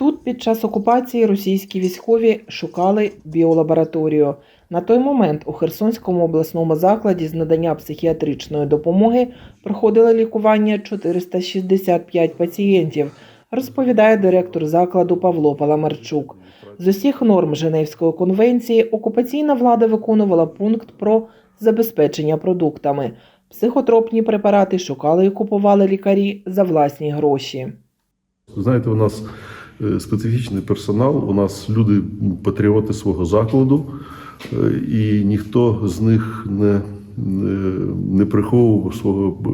Тут під час окупації російські військові шукали біолабораторію. На той момент у Херсонському обласному закладі з надання психіатричної допомоги проходило лікування 465 пацієнтів, розповідає директор закладу Павло Паламарчук. З усіх норм Женевської конвенції окупаційна влада виконувала пункт про забезпечення продуктами. Психотропні препарати шукали і купували лікарі за власні гроші. Знаєте, у нас специфічний персонал, у нас люди патріоти свого закладу, е, і ніхто з них не, не, не приховував свого е,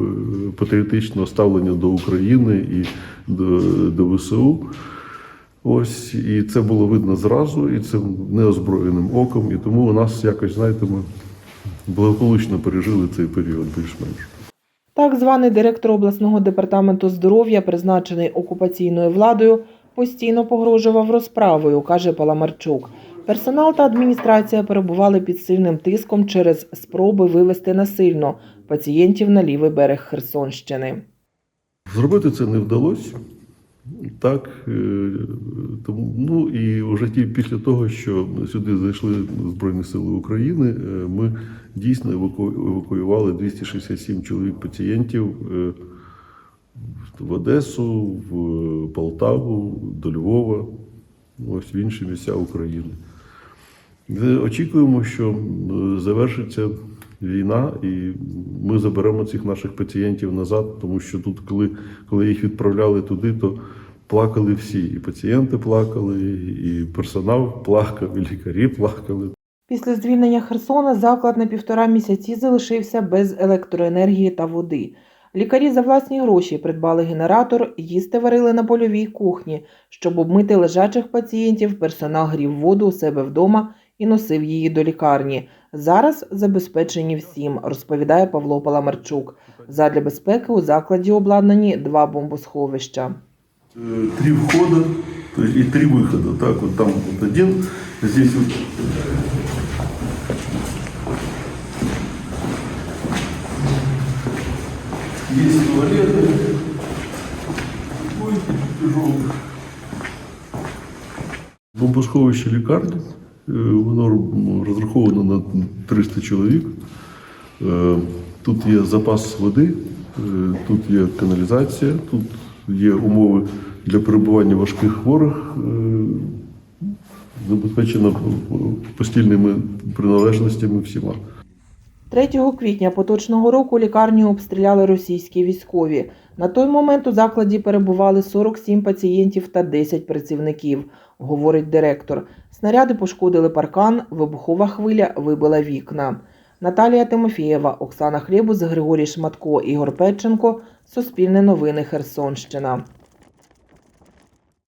патріотичного ставлення до України і до, до ВСУ. Ось, і це було видно зразу, і це неозброєним оком. І тому у нас якось, знаєте, ми благополучно пережили цей період більш-менш. Так званий директор обласного департаменту здоров'я, призначений окупаційною владою, постійно погрожував розправою, каже Паламарчук. Персонал та адміністрація перебували під сильним тиском через спроби вивести насильно пацієнтів на лівий берег Херсонщини. Зробити це не вдалося. Так, е, тому, ну і вже ті після того, що сюди зайшли Збройні Сили України, е, ми дійсно еваку- евакуювали 267 чоловік пацієнтів е, в Одесу, в Полтаву, до Львова, ось в інші місця України. Ми Очікуємо, що е, завершиться війна, і ми заберемо цих наших пацієнтів назад, тому що тут, коли, коли їх відправляли туди, то плакали всі. І пацієнти плакали, і персонал плакав, і лікарі плакали. Після звільнення Херсона заклад на півтора місяці залишився без електроенергії та води. Лікарі за власні гроші придбали генератор, їсти варили на польовій кухні. Щоб обмити лежачих пацієнтів, персонал грів воду у себе вдома і носив її до лікарні. Зараз забезпечені всім, розповідає Павло Паламарчук. Задля безпеки у закладі обладнані два бомбосховища. Э, Три то есть, три выхода. Так, вот там вот один, здесь есть туалеты. Ой, тяжело. Бомбосховище лікарні. Е, Воно розраховано на 300 чоловік. Е, Тут є запас води, е, тут є каналізація, тут є умови для перебування важких хворих, забезпечено постільними приналежностями всіма. 3 квітня поточного року лікарню обстріляли російські військові. На той момент у закладі перебували 47 пацієнтів та 10 працівників, говорить директор. Снаряди пошкодили паркан, вибухова хвиля вибила вікна. Наталія Тимофієва, Оксана Хлєбус, Григорій Шматко, Ігор Петченко. Суспільне новини Херсонщина.